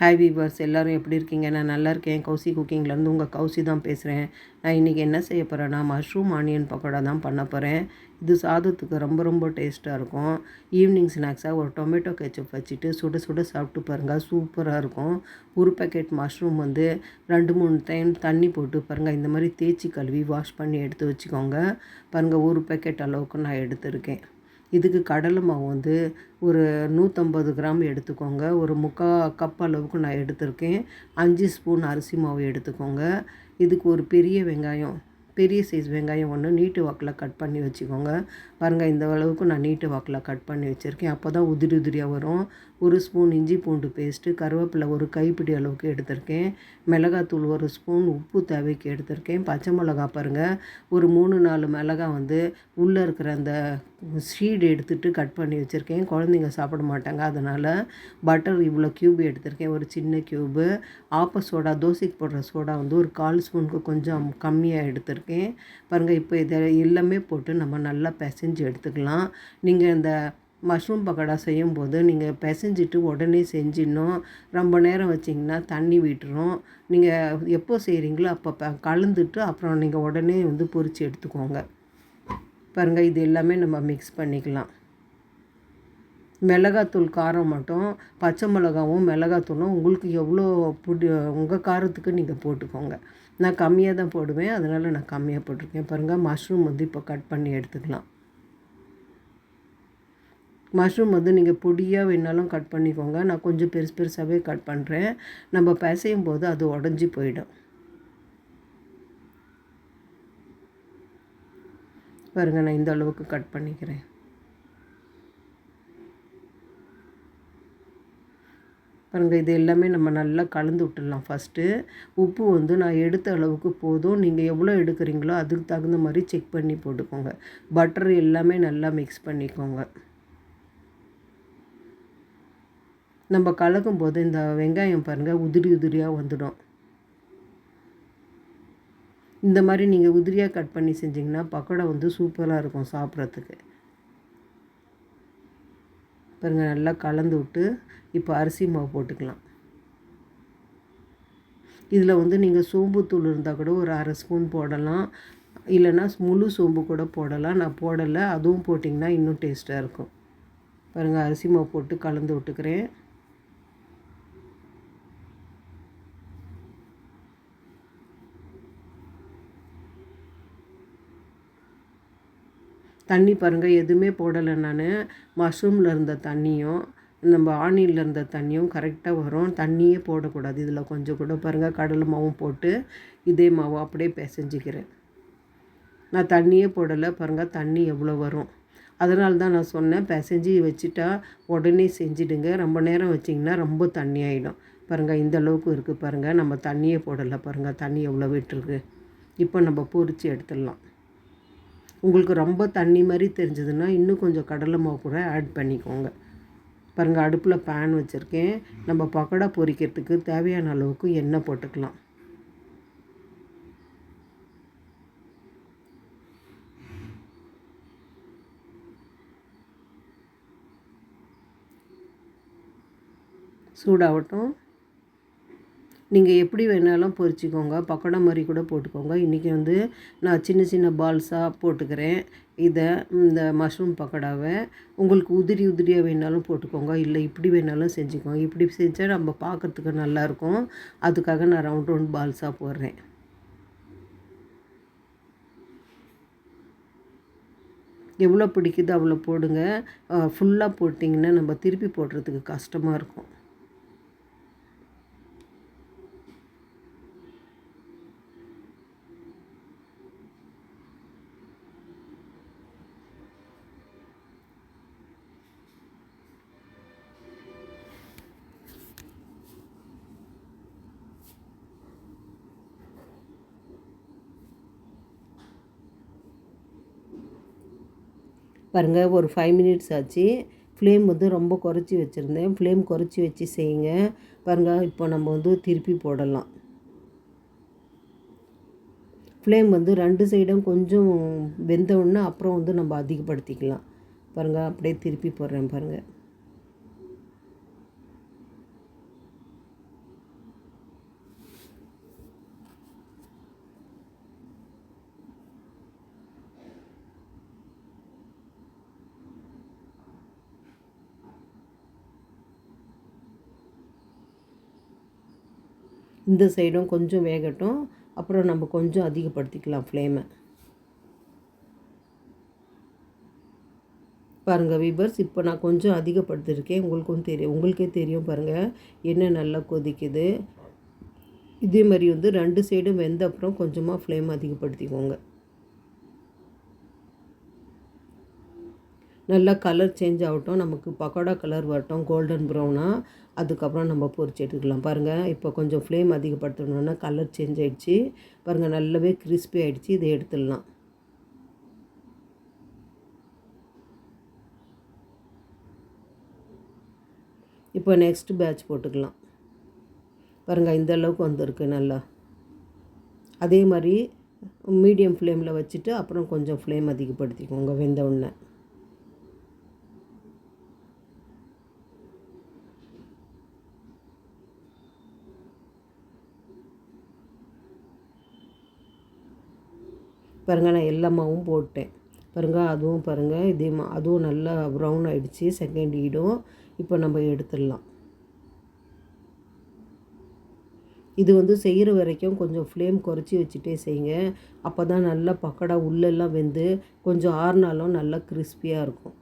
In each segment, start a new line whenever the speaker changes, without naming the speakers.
Hi viewers எல்லோரும் எப்படி இருக்கீங்க? நான் நல்லா இருக்கேன். கௌசி குக்கிங்லேருந்து உங்கள் கௌசி தான் பேசுகிறேன் நான் இன்றைக்கி என்ன செய்ய போகிறேன்னா மஷ்ரூம் ஆனியன் பக்கோடா தான் பண்ண போகிறேன் இது சாதத்துக்கு ரொம்ப ரொம்ப டேஸ்ட்டாக இருக்கும். ஈவினிங் ஸ்நாக்ஸாக ஒரு டொமேட்டோ கெச்சப் வச்சுட்டு சுட சுட சாப்பிட்டு பாருங்கள் சூப்பராக இருக்கும். ஒரு பேக்கெட் மஷ்ரூம் வந்து ரெண்டு மூணு டைம் தண்ணி போட்டு பாருங்கள் இந்த மாதிரி தேய்ச்சி கழுவி வாஷ் பண்ணி எடுத்து வச்சுக்கோங்க. பாருங்கள் ஒரு பேக்கெட் அளவுக்கு நான் எடுத்திருக்கேன். இதுக்கு கடலை மாவு வந்து ஒரு நூற்றம்பது கிராம் எடுத்துக்கோங்க. ஒரு முக்கால் கப் அளவுக்கு நான் எடுத்திருக்கேன். அஞ்சு ஸ்பூன் அரிசி மாவு எடுத்துக்கோங்க. இதுக்கு ஒரு பெரிய வெங்காயம் பெரிய சைஸ் வெங்காயம் ஒன்று நீட்டு வாக்கில் கட் பண்ணி வச்சுக்கோங்க. பாருங்கள் இந்த அளவுக்கு நான் நீட்டு வாக்கில் கட் பண்ணி வச்சுருக்கேன். அப்போ தான் உதிரி உதிரியாக வரும். ஒரு ஸ்பூன் இஞ்சி பூண்டு பேஸ்ட்டு கருவேப்பிலை ஒரு கைப்பிடி அளவுக்கு எடுத்திருக்கேன். மிளகாத்தூள் ஒரு ஸ்பூன் உப்பு தேவைக்கு எடுத்திருக்கேன். பச்சை மிளகா பாருங்கள் ஒரு மூணு நாலு மிளகா வந்து உள்ளே இருக்கிற அந்த ஷீடு எடுத்துகிட்டு கட் பண்ணி வச்சுருக்கேன். குழந்தைங்க சாப்பிட மாட்டாங்க அதனால் பட்டர் இவ்வளோ க்யூப் எடுத்திருக்கேன். ஒரு சின்ன க்யூபு ஆப்ப சோடா தோசைக்கு போடுற சோடா வந்து ஒரு கால் ஸ்பூனுக்கு கொஞ்சம் கம்மியாக எடுத்திருக்கேன். பாருங்கள் இப்போ இதை எல்லாமே போட்டு நம்ம நல்லா பிசைஞ்சு எடுத்துக்கலாம். நீங்கள் இந்த மஷ்ரூம் பக்கோடா செய்யும்போது நீங்கள் பிசைஞ்சிட்டு உடனே செஞ்சிடணும். ரொம்ப நேரம் வச்சிங்கன்னா தண்ணி விட்டுரும். நீங்கள் எப்போ செய்கிறீங்களோ அப்போ ப கலந்துட்டு அப்புறம் நீங்கள் உடனே வந்து பொறிச்சு எடுத்துக்கோங்க. பாருங்கள் இது எல்லாமே நம்ம மிக்ஸ் பண்ணிக்கலாம். மிளகாத்தூள் காரம் மட்டும் பச்சை மிளகாவும் மிளகாத்தூளும் உங்களுக்கு எவ்வளோ பிடி உங்கள் காரத்துக்கு நீங்கள் போட்டுக்கோங்க. நான் கம்மியாக தான் போடுவேன். அதனால் நான் கம்மியாக போட்டிருக்கேன். பாருங்கள் மஷ்ரூம் வந்து இப்போ கட் பண்ணி எடுத்துக்கலாம். மஷ்ரூம் வந்து நீங்கள் பொடியாக வேணாலும் கட் பண்ணிக்கோங்க. நான் கொஞ்சம் பெருசு பெருசாகவே கட் பண்ணுறேன் நம்ம பிசையும் போது அது உடஞ்சி போயிடும். பாருங்கள் நான் இந்த அளவுக்கு கட் பண்ணிக்கிறேன். பாருங்கள் இது எல்லாமே நம்ம நல்லா கலந்து விட்டுடலாம். ஃபஸ்ட்டு உப்பு வந்து நான் எடுத்த அளவுக்கு போதும். நீங்கள் எவ்வளோ எடுக்கிறீங்களோ அதுக்கு தகுந்த மாதிரி செக் பண்ணி போட்டுக்கோங்க. பட்டர் எல்லாமே நல்லா மிக்ஸ் பண்ணிக்கோங்க. நம்ம கலக்கும் போது இந்த வெங்காயம் பாருங்கள் உதிரி உதிரியாக வந்துடும். இந்த மாதிரி நீங்கள் உதிரியாக கட் பண்ணி செஞ்சிங்கன்னா பக்கோடா வந்து சூப்பராக இருக்கும் சாப்பிட்றதுக்கு. பாருங்கள் நல்லா கலந்து விட்டு இப்போ அரிசி மாவு போட்டுக்கலாம். இதில் வந்து நீங்கள் சோம்புத்தூள் இருந்தால் கூட ஒரு அரை ஸ்பூன் போடலாம். இல்லைன்னா முழு சோம்பு கூட போடலாம். நான் போடலை அதுவும் போட்டிங்கன்னா இன்னும் டேஸ்ட்டாக இருக்கும். பாருங்கள் அரிசி மாவு போட்டு கலந்து விட்டுக்கிறேன். தண்ணி பாருங்கள் எதுவுமே போடலை நான். மஷ்ரூமில் இருந்த தண்ணியும் நம்ம ஆனியில் இருந்த தண்ணியும் கரெக்டாக வரும். தண்ணியே போடக்கூடாது இதில். கொஞ்சம் கூட பாருங்கள் கடலை மாவும் போட்டு இதே மாவும் அப்படியே பிசைஞ்சிக்கிறேன். நான் தண்ணியே போடலை பாருங்கள் தண்ணி எவ்வளோ வரும். அதனால தான் நான் சொன்னேன் பிசைஞ்சி வச்சுட்டா உடனே செஞ்சிடுங்க. ரொம்ப நேரம் வச்சிங்கன்னா ரொம்ப தண்ணி ஆகிடும் பாருங்கள் இந்த அளவுக்கு இருக்குது பாருங்கள் நம்ம தண்ணியே போடலை பாருங்கள் தண்ணி எவ்வளோ விட்டுருக்கு இப்போ நம்ம பொறிச்சு எடுத்துடலாம். உங்களுக்கு ரொம்ப தண்ணி மாதிரி தெரிஞ்சதுன்னா இன்னும் கொஞ்சம் கடலை மாவு கூட ஆட் பண்ணிக்கோங்க. பாருங்கள் அடுப்பில் பேன் வச்சுருக்கேன். நம்ம பக்கோடா பொரிக்கிறதுக்கு தேவையான அளவுக்கு எண்ணெய் போட்டுக்கலாம். சூடாகட்டும். நீங்கள் எப்படி வேணாலும் பொரிச்சிக்கோங்க பக்கோடா மாதிரி கூட போட்டுக்கோங்க. இன்றைக்கி வந்து நான் சின்ன சின்ன பால்ஸாக போட்டுக்கிறேன். இதை இந்த மஷ்ரூம் பக்கோடாவை. உங்களுக்கு உதிரி உதிரியாக வேணாலும் போட்டுக்கோங்க. இல்லை இப்படி வேணாலும் செஞ்சுக்கோங்க. இப்படி செஞ்சால் நம்ம பார்க்குறதுக்கு நல்லாயிருக்கும். அதுக்காக நான் ரவுண்ட் ரவுண்ட் பால்ஸாக போடுறேன். எவ்வளோ பிடிக்குதோ அவ்வளோ போடுங்க. ஃபுல்லாக போட்டிங்கன்னா நம்ம திருப்பி போடுறதுக்கு கஷ்டமாக இருக்கும். பாருங்கள் ஒரு ஃபைவ் மினிட்ஸ் ஆச்சு. ஃப்ளேம் வந்து ரொம்ப குறைச்சி வச்சுருந்தேன். ஃப்ளேம் குறைச்சி வச்சு செய்யுங்க. பாருங்கள் இப்போ நம்ம வந்து திருப்பி போடலாம். ஃப்ளேம் வந்து ரெண்டு சைடும் கொஞ்சம் வெந்தவுடனே அப்புறம் வந்து நம்ம அதிகப்படுத்திக்கலாம். பாருங்கள் அப்படியே திருப்பி போடுறேன் பாருங்கள் இந்த சைடும் கொஞ்சம் வேகட்டும். அப்புறம் நம்ம கொஞ்சம் அதிகப்படுத்திக்கலாம் ஃப்ளேமை பாருங்கள் வீபர்ஸ் இப்போ நான் கொஞ்சம் அதிகப்படுத்திருக்கேன். உங்களுக்கும் தெரியும் உங்களுக்கே தெரியும் பாருங்கள் என்ன நல்லா கொதிக்குது. இதே மாதிரி வந்து ரெண்டு சைடும் வெந்த அப்புறம் கொஞ்சமாக ஃப்ளேம் அதிகப்படுத்திக்கோங்க. நல்லா கலர் சேஞ்ச் ஆகட்டும். நமக்கு பக்கோடா கலர் வரட்டும். கோல்டன் ப்ரௌனாக அதுக்கப்புறம் நம்ம பொரிச்சு எடுத்துக்கலாம். பாருங்கள் இப்போ கொஞ்சம் ஃப்ளேம் அதிகப்படுத்தணுன்னா கலர் சேஞ்ச் ஆகிடுச்சு பாருங்கள் நல்லாவே கிறிஸ்பி ஆகிடுச்சு இதை எடுத்துடலாம். இப்போ நெக்ஸ்ட் பேட்ச் போட்டுக்கலாம். பாருங்கள் இந்த அளவுக்கு வந்திருக்கு நல்லா. அதே மாதிரி மீடியம் ஃப்ளேமில் வச்சுட்டு அப்புறம் கொஞ்சம் ஃப்ளேம் அதிகப்படுத்திக்கோங்க வெந்த உடனே. பாருங்கள் நான் எல்லா மாவும் போட்டேன். பாருங்கள் அதுவும் பாருங்கள் இதே மா அதுவும் நல்லா ப்ரௌன் ஆகிடுச்சி செகண்ட் ஈடும் இப்போ நம்ம எடுத்துடலாம். இது வந்து செய்கிற வரைக்கும் கொஞ்சம் ஃப்ளேம் குறைச்சி வச்சுட்டே செய்யுங்க. அப்போ தான் நல்லா பக்கடா உள்ளெல்லாம் வெந்து கொஞ்சம் ஆறுனாலும் நல்லா கிறிஸ்பியாக இருக்கும்.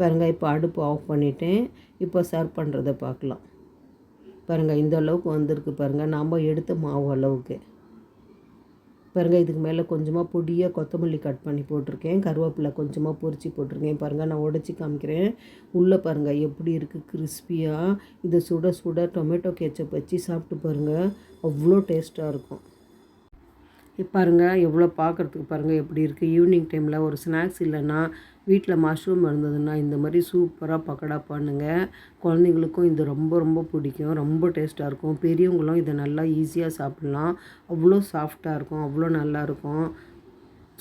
பாருங்கள் இப்போ அடுப்பு ஆஃப் பண்ணிவிட்டேன் இப்போ சர்வ் பண்ணுறதை பார்க்கலாம். பாருங்கள் இந்த அளவுக்கு வந்திருக்கு பாருங்கள் நாம் எடுத்த மாவு அளவுக்கு. பாருங்கள் இதுக்கு மேலே கொஞ்சமாக பொடியாக கொத்தமல்லி கட் பண்ணி போட்டிருக்கேன். கருவேப்பிலை கொஞ்சமாக பொரிச்சு போட்டிருக்கேன். பாருங்கள் நான் உடச்சி காமிக்கிறேன். உள்ளே பாருங்கள் எப்படி இருக்குது கிறிஸ்பியாக இதை சுட சுட டொமேட்டோ கேச்சப் வச்சு சாப்பிட்டு பாருங்கள் அவ்வளோ டேஸ்ட்டாக இருக்கும். பாருங்கள் எவ்வளோ பார்க்குறதுக்கு பாருங்கள் எப்படி இருக்குது ஈவினிங் டைமில் ஒரு ஸ்நாக்ஸ் இல்லைன்னா வீட்டில் மஷ்ரூம் இருந்ததுன்னா இந்த மாதிரி சூப்பராக பக்கடா பண்ணுங்கள் குழந்தைங்களுக்கும் இது ரொம்ப ரொம்ப பிடிக்கும். ரொம்ப டேஸ்ட்டாக இருக்கும். பெரியவங்களும் இதை நல்லா ஈஸியாக சாப்பிட்லாம். அவ்வளோ சாஃப்டாக இருக்கும். அவ்வளோ நல்லாயிருக்கும்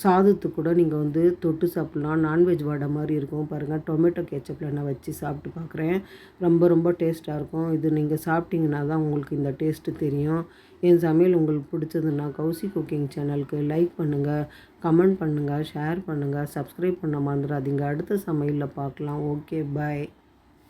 சாதத்துக்கூட கூட நீங்கள் வந்து தொட்டு சாப்பிட்லாம். நான்வெஜ் வடை மாதிரி இருக்கும். பாருங்கள் டொமேட்டோ கேச்சப்பில் நான் வச்சு சாப்பிட்டு பார்க்குறேன். ரொம்ப ரொம்ப டேஸ்ட்டாக இருக்கும். இது நீங்கள் சாப்பிட்டீங்கன்னா தான் உங்களுக்கு இந்த டேஸ்ட்டு தெரியும். என் சமையல் உங்களுக்கு பிடிச்சதுன்னா கௌசி குக்கிங் சேனலுக்கு லைக் பண்ணுங்கள் கமெண்ட் பண்ணுங்கள் ஷேர் பண்ணுங்கள் சப்ஸ்கிரைப் பண்ண மறந்துடாதீங்க. அடுத்த சமையலில் பார்க்கலாம். Okay bye.